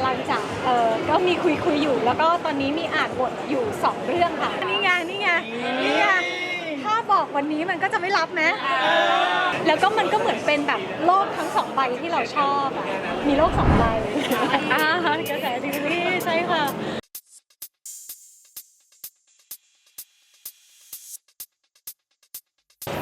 ำลังจะเออก็มีคุยคุยอยู่ แล้วก็ตอนนี้มีอ่านบทอยู่ 2 เรื่องค่ะนี่ไงนี่ไงนี่ไงถ้าบอกวันนี้มันก็จะไม่รับไหมแล้วก็มันก็เหมือนเป็นแบบโลกทั้งสองใบที่เราชอบอะมีโลกสองใบอ่ากระแสทีวีใช่ค่ะ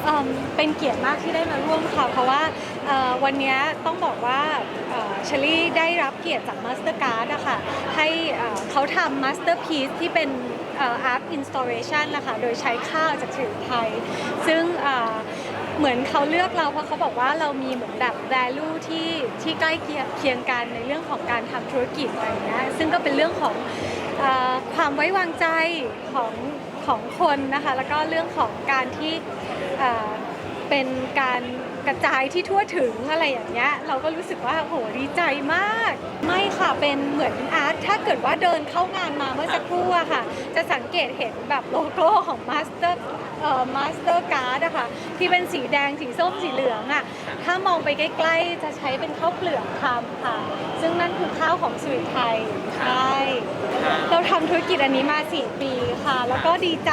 เอิ่มเป็นเกียรติมากที่ได้มาร่วมค่ะเพราะว่า เอ่อวันนี้ต้องบอกว่าเอ่อเชลลี่ได้รับเกียรติจาก Mastercard อะค่ะให้เอ่อเขาทำ Masterpiece ที่เป็นอ่อ Art Installation นะคะโดยใช้ข้าวจากถือไทย ซึ่งเอ่อเหมือนเขาเลือกเราเพราะเขาบอกว่าเรามีเหมือนแบบ value ที่ที่ใกล้เคียงเคียงกันในเรื่องของการทำธุรกิจอะไรอย่างเงี้ยซึ่งก็เป็นเรื่องของเอ่อความไว้วางใจของของคนนะคะแล้วก็เรื่องของการที่เอ่อเป็นการ กระจายที่ทั่วถึงอะไรอย่างเงี้ยเราก็รู้สึกว่าโหดีใจมาก ไม่ค่ะเป็นเหมือนอาร์ต ถ้าเกิดว่าเดินเข้างานมาเมื่อสักครู่อะค่ะ จะสังเกตเห็นแบบโลโก้ของมาสเตอร์เอ่อมาสเตอร์การ์ดอะค่ะที่เป็นสีแดงสีส้มสีเหลืองอะถ้ามองไปใกล้ๆ จะใช้เป็นข้าวเปลือกทำค่ะ ซึ่งนั่นคือข้าวของสุริไทยใช่เราทำธุรกิจอันนี้มา 4 ปีค่ะ แล้วก็ดีใจ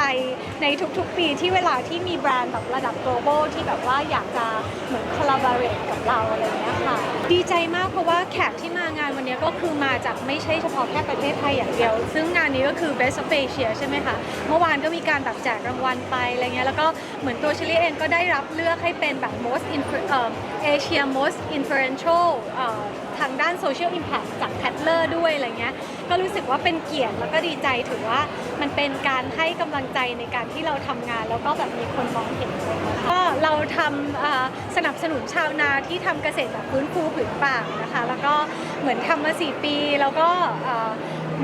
ในทุกๆ ปีที่เวลาที่มีแบรนด์แบบระดับ global ที่แบบว่าอยากจะเหมือน collaborate กับเราอะไรอย่างเงี้ยค่ะ ดีใจมากเพราะว่าแขกที่มางานวันนี้ก็คือมาจากไม่ใช่เฉพาะแค่ประเทศไทยอย่างเดียว ซึ่งงานนี้ก็คือ best of Asia ใช่ไหมคะ เมื่อวานก็มีการแบบแจกรางวัลไปอะไรเงี้ยแล้วก็เหมือนตัวเชลี่เองก็ได้รับเลือกให้เป็นแบบ most influ- เอ่อ Asia most influential เอ่อ ทางด้านโซเชียลอิมแพ t จากแพทเลอร์ด้วยอะไรเงี้ยก็รู้สึกว่าเป็นเกียรติแล้วก็ดีใจถือว่ามันเป็นการให้กำลังใจในการที่เราทำงาน แล้วก็แบบมีคนมองเห็นเงี้ยก็เราทำสนับสนุนชาวนาที่ทำเกษตรแบบฟื้นฟูผืนป่านะคะ แล้วก็เหมือนทำมา 4 ปี แล้วก็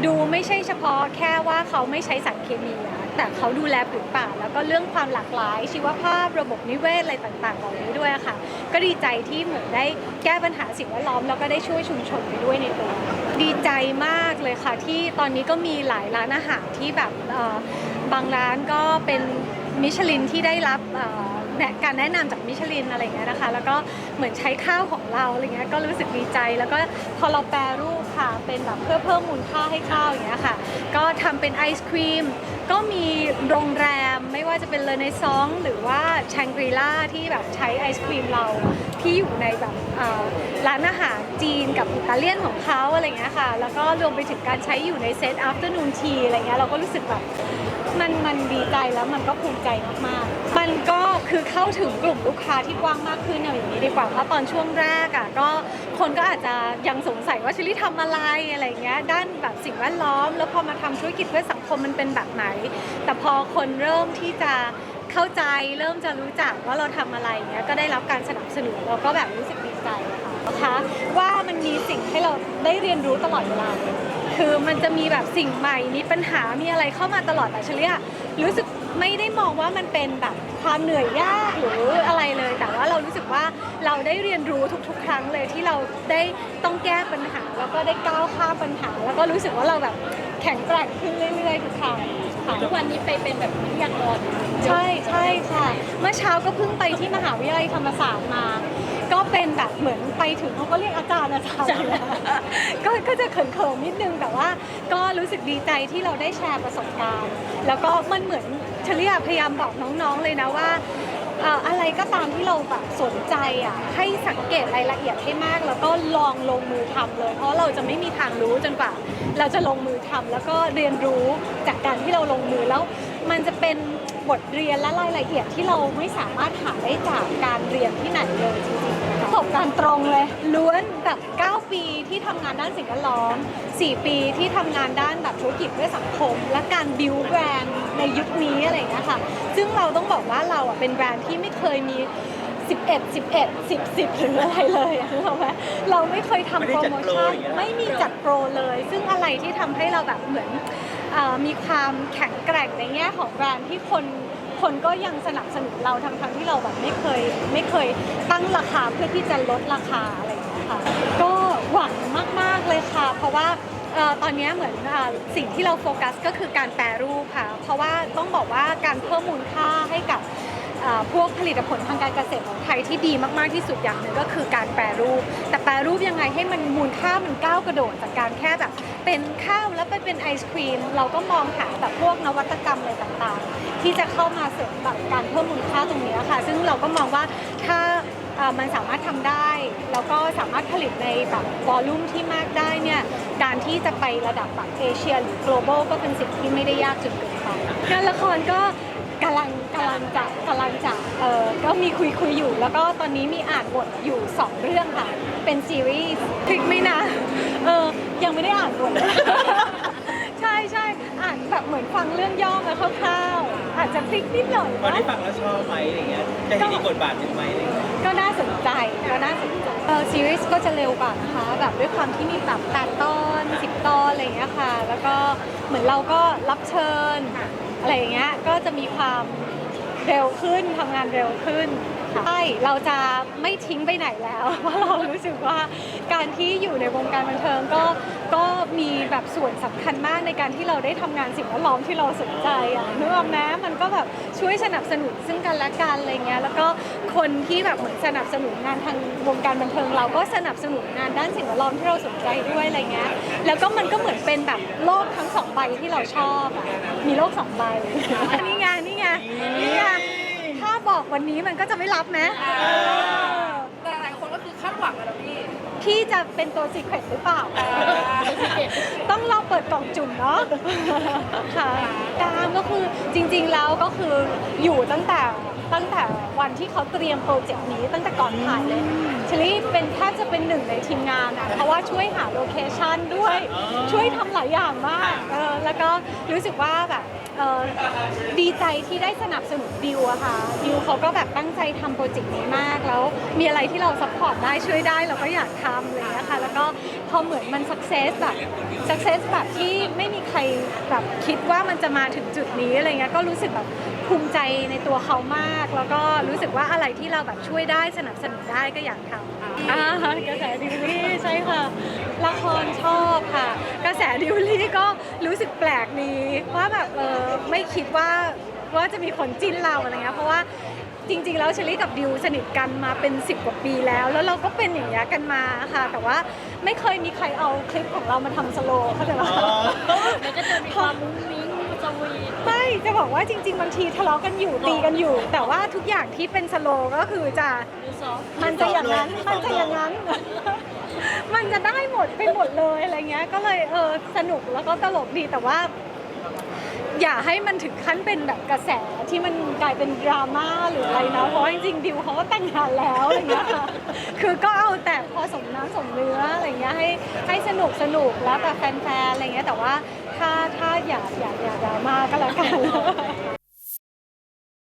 ดูไม่ใช่เฉพาะแค่ว่าเขาไม่ใช้สารเคมีอะ แต่เขาดูแลผืนป่า แล้วก็เรื่องความหลากหลาย ชีวภาพระบบนิเวศอะไรต่างๆเหล่านี้ด้วยค่ะ ก็ดีใจที่เหมือนได้แก้ปัญหาสิ่งแวดล้อมแล้วก็ได้ช่วยชุมชนไปด้วยในตัวดีใจมากเลยค่ะ ที่ตอนนี้ก็มีหลายร้านอาหารที่แบบบางร้านก็เป็นมิชลินที่ได้รับการแนะนำจากมิชลินอะไรเงี้ยนะคะ แล้วก็ เหมือนใช้ข้าวของเราอะไรเงี้ยก็รู้สึกดีใจ แล้วก็พอเราแปรรูปค่ะเป็นแบบเพื่อเพิ่มมูลค่าให้ข้าวอย่างเงี้ยค่ะ ก็ทำเป็นไอศครีมก็มีโรงแรมไม่ว่าจะเป็นเลในซองหรือว่าแชงกรีล่าที่แบบใช้ไอศครีมเราที่อยู่ในแบบร้านอาหารจีนกับอิตาเลียนของเขาอะไรเงี้ยค่ะ แล้วก็รวมไปถึงการใช้อยู่ในเซต afternoon tea อะไรเงี้ยเราก็รู้สึกแบบ มันมันดีใจแล้วมันก็ภูมิใจมากๆ มันก็คือเข้าถึงกลุ่มลูกค้าที่กว้างมากขึ้นอย่างนี้ดีกว่าเพราะตอนช่วงแรกอะก็คนก็อาจจะยังสงสัยว่าชิลลี่ทำอะไรอะไรเงี้ยด้านแบบสิ่งแวดล้อม แล้วพอมาทำธุรกิจเพื่อสังคมมันเป็นแบบไหน แต่พอคนเริ่มที่จะเข้าใจเริ่มจะรู้จักว่าเราทำอะไรเงี้ยก็ได้รับการสนับสนุนเราก็แบบรู้สึกดีใจค่ะนะคะว่ามันมีสิ่งให้เราได้เรียนรู้ตลอดเวลาเลย คือมันจะมีแบบสิ่งใหม่ มีปัญหา มีอะไรเข้ามาตลอดแต่เฉลี่ยรู้สึกไม่ได้มองว่ามันเป็นแบบความเหนื่อยยากหรืออะไรเลย แต่ว่าเรารู้สึกว่าเราได้เรียนรู้ทุก ๆ ครั้งเลยที่เราได้ต้องแก้ปัญหา แล้วก็ได้ก้าวข้ามปัญหา แล้วก็รู้สึกว่าเราแบบแข็งแกร่งขึ้นเรื่อยๆทุกครั้งค่ะ ทุกวันนี้ไปเป็นแบบวิทยากรใช่ใช่ค่ะ เมื่อเช้าก็เพิ่งไปที่มหาวิทยาลัยธรรมศาสตร์มา ก็เป็นแบบเหมือนไปถึงเขาก็เรียกอาจารย์อาจารย์ก็ก็จะเขินๆนิดนึงแต่ว่า ก็รู้สึกดีใจที่เราได้แชร์ประสบการณ์ แล้วก็มันเหมือนเฉลี่ยพยายามบอกน้องๆเลยนะว่าเอ่ออะไรก็ตามที่เราแบบสนใจอะให้สังเกตรายละเอียดให้มาก แล้วก็ลองลงมือทำเลย เพราะเราจะไม่มีทางรู้จนกว่า เราจะลงมือทำแล้วก็เรียนรู้จากการที่เราลงมือแล้ว มันจะเป็น บทเรียนและรายละเอียดที่เราไม่สามารถหาได้จากการเรียนที่ไหนเลยจริงๆประสบการณ์ตรงเลยล้วนแบบ 9 ปีที่ทำงานด้านสิ่งแวดล้อม 4 ปีที่ทำงานด้านแบบธุรกิจเพื่อสังคม และการบิวแบรนด์ในยุคนี้อะไรอย่างเงี้ยค่ะ ซึ่งเราต้องบอกว่าเราอะเป็นแบรนด์ที่ไม่เคยมี 11 11 10 10หรืออะไรเลยอะนึกออกไหมเราไม่เคยทำโปรโมชั่นไม่มีจัดโปรเลย ซึ่งอะไรที่ทำให้เราแบบเหมือน เออมีความแข็งแกร่งในแง่ของแบรนด์ที่คนคนก็ยังสนับสนุนเราทั้งทั้งๆที่เราแบบไม่เคยไม่เคยตั้งราคาเพื่อที่จะลดราคาอะไรอย่างเงี้ยค่ะก็หวังมาก ๆ เลยค่ะ เพราะว่าเอ่อตอนนี้เหมือนเอ่อสิ่งที่เราโฟกัสก็คือการแปรรูปค่ะ เพราะว่าต้องบอกว่าการเพิ่มมูลค่าให้กับเอ่อพวกผลิตผลทางการเกษตรของไทยที่ดีมาก ๆ ที่สุดอย่างหนึ่งก็คือการแปรรูป แต่แปรรูปยังไงให้มันมูลค่ามันก้าวกระโดดจากการแค่แบบ เป็นข้าวแล้วไปเป็นไอศครีม เราก็มองหาแบบพวกนวัตกรรมอะไรต่างๆ ที่จะเข้ามาเสริมแบบการเพิ่มมูลค่าตรงนี้ค่ะ ซึ่งเราก็มองว่าถ้ามันสามารถทำได้ แล้วก็สามารถผลิตในแบบวอลลุ่มที่มากได้เนี่ยการที่จะไประดับแบบเอเชียหรือ global ก็เป็นสิ่งที่ไม่ได้ยากจนเกินไปงานละครก็กำลังกำลังจะกำลังจะเออก็มีคุยคุยอยู่ แล้วก็ตอนนี้มีอ่านบทอยู่ 2 เรื่องค่ะ เป็นซีรีส์พลิกไม่นะ เออยังไม่ได้อ่านบท ใช่ใช่อ่านแบบเหมือนฟังเรื่องย่อมาคร่าวๆอาจจะพลิกนิดหน่อยพอได้นะฟังแล้วชอบไหมอะไรเงี้ยจะเห็นอีกบทบาทหนึ่งไหมอะไรเงี้ยก็น่าสนใจก็น่าสนใจเออซีรีส์ก็จะเร็วกว่านะคะแบบด้วยความที่มีแบบแปดตอนสิบตอนอะไรอย่างเงี้ยค่ะ แล้วก็เหมือนเราก็รับเชิญอะไรอย่างเงี้ยก็จะมีความเร็วขึ้นทำงานเร็วขึ้น ค่ะใช่เราจะไม่ทิ้งไปไหนแล้วเพราะเรารู้สึกว่าการที่อยู่ในวงการบันเทิงก็ก็มีแบบส่วนสำคัญมากในการที่เราได้ทำงานสิ่งแวดล้อมที่เราสนใจอะนึกออกไหมมันก็แบบช่วยสนับสนุนซึ่งกันและกันอะไรเงี้ยแล้วก็คนที่แบบเหมือนสนับสนุนงานทางวงการบันเทิง เราก็สนับสนุนงานด้านสิ่งแวดล้อมที่เราสนใจด้วยอะไรเงี้ยแล้วก็มันก็เหมือนเป็นแบบโลกทั้งสองใบที่เราชอบอะมีโลกสองใบนี่ไงนี่ไงนี่ไง บอกวันนี้มันก็จะไม่รับไหม แต่หลายคนก็คือคาดหวังกันแล้วพี่ พี่จะเป็นตัวซีเครตหรือเปล่า ต้องรอเปิดกล่องจุ่มเนาะค่ะตามก็คือจริงๆแล้วก็คืออยู่ตั้งแต่ตั้งแต่วันที่เขาเตรียมโปรเจกต์นี้ตั้งแต่ก่อนถ่ายเลยเชลีเป็นแทบจะเป็นหนึ่งในทีมงานอะเพราะว่าช่วยหาโลเคชั่นด้วยช่วยทำหลายอย่างมากเออแล้วก็รู้สึกว่าแบบดีใจที่ได้สนับสนุนดิวอะค่ะดิวเขาก็แบบตั้งใจทำโปรเจกต์นี้มากแล้ว มีอะไรที่เราซัพพอร์ตได้ช่วยได้เราก็อยากทำอะไรอย่างเงี้ยค่ะแล้วก็พอเหมือนมันสักเซสแบบสักเซสแบบที่ไม่มีใครแบบคิดว่ามันจะมาถึงจุดนี้อะไรเงี้ยก็รู้สึกแบบภูมิใจในตัวเขามาก แล้วก็รู้สึกว่าอะไรที่เราแบบช่วยได้สนับสนุนได้ก็อยากทำอ่ากระแสดิวลี่ใช่ค่ะละครชอบค่ะ กระแสดิวลี่ก็รู้สึกแปลกดีว่าแบบเออไม่คิดว่า ว่าจะมีคนจิ้นเราอะไรเงี้ยเพราะว่าจริง ๆ แล้วเชลี่กับดิวสนิทกันมาเป็น 10 กว่าปีแล้ว แล้วเราก็เป็นอย่างนี้ยกันมาค่ะ แต่ว่าไม่เคยมีใครเอาคลิปของเรามาทำสโลว์เข้าใจไหมมันก็จะมีความมุ้งมิ้งสวีทไม่จะบอกว่าจริง ๆ บางทีทะเลาะกันอยู่ตีกันอยู่ แต่ว่าทุกอย่างที่เป็นสโลว์ก็คือจะหรือซอฟต์มันจะอย่างนั้น มันจะอย่างนั้น มันจะได้หมดไปหมดเลยอะไรเงี้ย ก็เลยเออสนุกแล้วก็ตลกดีแต่ว่า อย่าให้มันถึงขั้นเป็นแบบกระแสที่มันกลายเป็นดราม่าหรืออะไรนะเพราะจริงๆดิวเขาก็แต่งงานแล้วอะไรเงี้ยค่ะคือก็เอาแต่พอสมน้ำสมเนื้ออะไรเงี้ยให้ให้สนุกสนุกแล้วแต่แฟนๆอะไรเงี้ยแต่ว่าถ้าถ้าอย่าอย่าอย่าดราม่าก็แล้วกัน